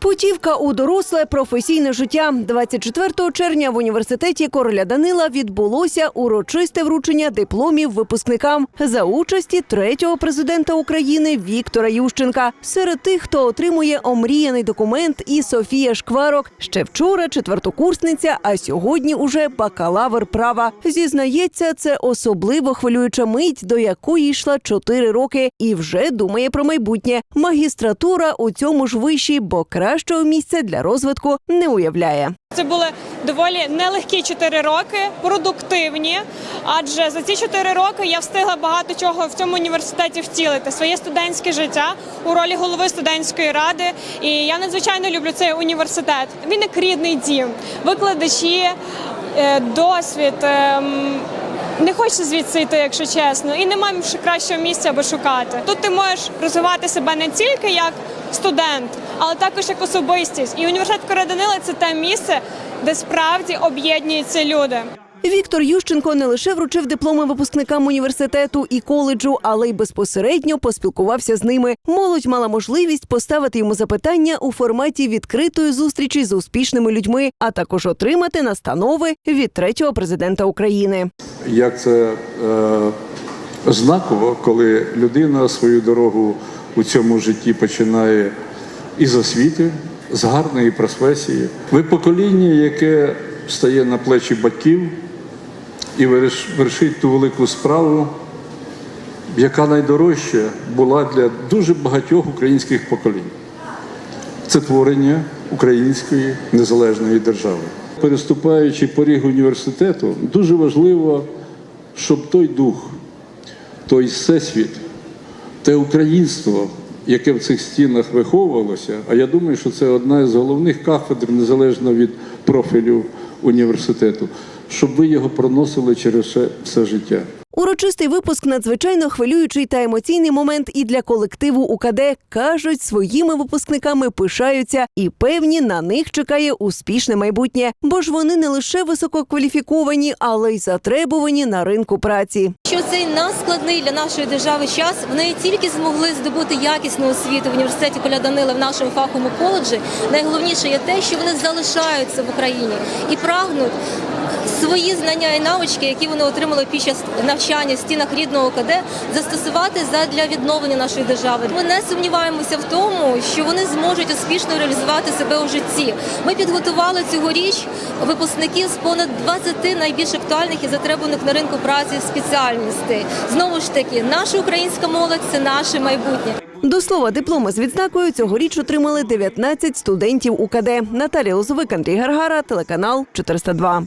Путівка у доросле професійне життя 24 червня в університеті короля Данила відбулося урочисте вручення дипломів випускникам за участі третього президента України Віктора Ющенка. Серед тих, хто отримує омріяний документ, і Софія Шкварок. Ще вчора четвертокурсниця, а сьогодні уже бакалавр права. Зізнається, це особливо хвилююча мить, до якої йшла 4 роки, і вже думає про майбутнє. Магістратура у цьому ж виші, бо кращого місця для розвитку не уявляє. Це були доволі нелегкі 4 роки, продуктивні. Адже за ці 4 роки я встигла багато чого в цьому університеті втілити своє студентське життя у ролі голови студентської ради. І я надзвичайно люблю цей університет. Він як рідний дім, викладачі, е, досвід. ем, Не хочеться звідси йти, якщо чесно, і немає кращого місця, аби шукати. Тут ти можеш розвивати себе не тільки як студент, але також як особистість. І університет Короданила – це те місце, де справді об'єднуються люди. Віктор Ющенко не лише вручив дипломи випускникам університету і коледжу, але й безпосередньо поспілкувався з ними. Молодь мала можливість поставити йому запитання у форматі відкритої зустрічі з успішними людьми, а також отримати настанови від третього президента України. як це е, знаково, коли людина свою дорогу у цьому житті починає із освіти, з гарної професії. Ви покоління, яке стає на плечі батьків і верш- вершить ту велику справу, яка найдорожча була для дуже багатьох українських поколінь. Це творення української незалежної держави. Переступаючи поріг університету, дуже важливо, щоб той дух, той всесвіт, те українство, яке в цих стінах виховувалося, а я думаю, що це одна з головних кафедр, незалежно від профілю університету, щоб ви його проносили через все, життя. Урочистий випуск надзвичайно хвилюючий та емоційний момент і для колективу УКД кажуть, своїми випускниками пишаються і певні на них чекає успішне майбутнє, бо ж вони не лише висококваліфіковані, але й затребувані на ринку праці. що цей надскладний для нашої держави час вони тільки змогли здобути якісну освіту в університеті Коля Данила в нашому фаховому коледжі. Найголовніше є те, що вони залишаються в Україні і прагнуть свої знання і навички, які вони отримали під час навчання в стінах рідного КД, застосувати задля відновлення нашої держави. Ми не сумніваємося в тому, що вони зможуть успішно реалізувати себе у житті. Ми підготували цьогоріч випускників з понад 20 найбільш актуальних і затребуваних на ринку праці спеціальностей. Знову ж таки, наша українська молодь це наше майбутнє. До слова, дипломи з відзнакою цьогоріч отримали 19 студентів УКД. Наталія Лозовик, Андрій Гаргара, телеканал 402.